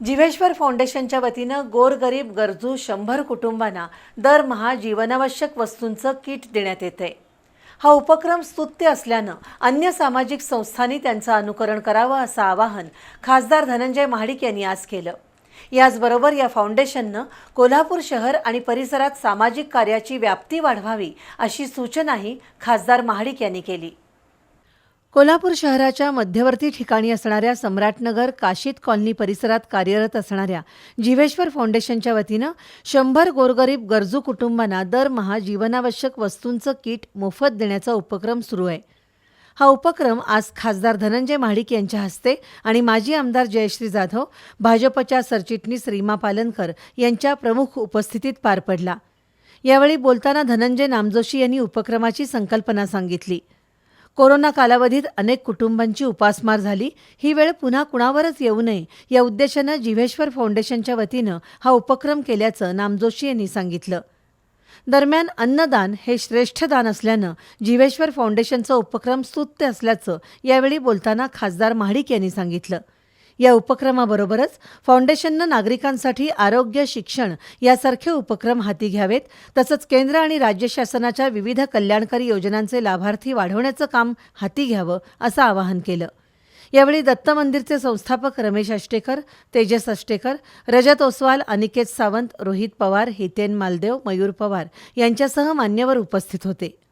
जीवेश्वर फाउंडेशनच्या वतीनं गोरगरीब गरजू शंभर कुटुंबांना दरमहा जीवनावश्यक वस्तूंचं किट देण्यात येते हा उपक्रम स्तुत्य असल्यानं अन्य सामाजिक संस्थांनी त्यांचं अनुकरण करावं असं आवाहन खासदार धनंजय महाडिक यांनी आज केलं. याचबरोबर या फाउंडेशननं कोल्हापूर शहर आणि परिसरात सामाजिक कार्याची व्याप्ती वाढवावी अशी सूचनाही खासदार महाडिक यांनी केली. कोल्हापूर शहराच्या मध्यवर्ती ठिकाणी असणाऱ्या सम्राटनगर काशीद कॉलनी परिसरात कार्यरत असणाऱ्या जीवेश्वर फाउंडेशनच्या वतीनं शंभर गोरगरीब गरजू कुटुंबांना दरमहा जीवनावश्यक वस्तूंचं किट मोफत देण्याचा उपक्रम सुरू आहे. हा उपक्रम आज खासदार धनंजय महाडिक यांच्या हस्ते आणि माजी आमदार जयश्री जाधव भाजपच्या सरचिटणीस रीमा पालनकर यांच्या प्रमुख उपस्थितीत पार पडला. यावेळी बोलताना धनंजय नामजोशी यांनी उपक्रमाची संकल्पना सांगितली. कोरोना कालावधीत अनेक कुटुंबांची उपासमार झाली. ही वेळ पुन्हा कुणावरच येऊ नये या उद्देशानं जिव्हेश्वर फाउंडेशनच्या वतीनं हा उपक्रम केल्याचं नामजोशी यांनी सांगितलं. दरम्यान अन्नदान हे श्रेष्ठ दान असल्यानं जिवेश्वर फाउंडेशनचा उपक्रम स्तुत्य असल्याचं यावेळी बोलताना खासदार महाडिक यांनी सांगितलं. या उपक्रमाबरोबरच फाउंडेशननं नागरिकांसाठी आरोग्य शिक्षण यासारखे उपक्रम हाती घ्यावेत. तसंच केंद्र आणि राज्य शासनाच्या विविध कल्याणकारी योजनांचे लाभार्थी वाढवण्याचं काम हाती घ्यावं असं आवाहन केलं. यावेळी दत्त मंदिरचे संस्थापक रमेश अष्टेकर तेजस अष्टेकर रजत ओसवाल अनिकेत सावंत रोहित पवार हितेन मालदेव मयूर पवार यांच्यासह मान्यवर उपस्थित होते.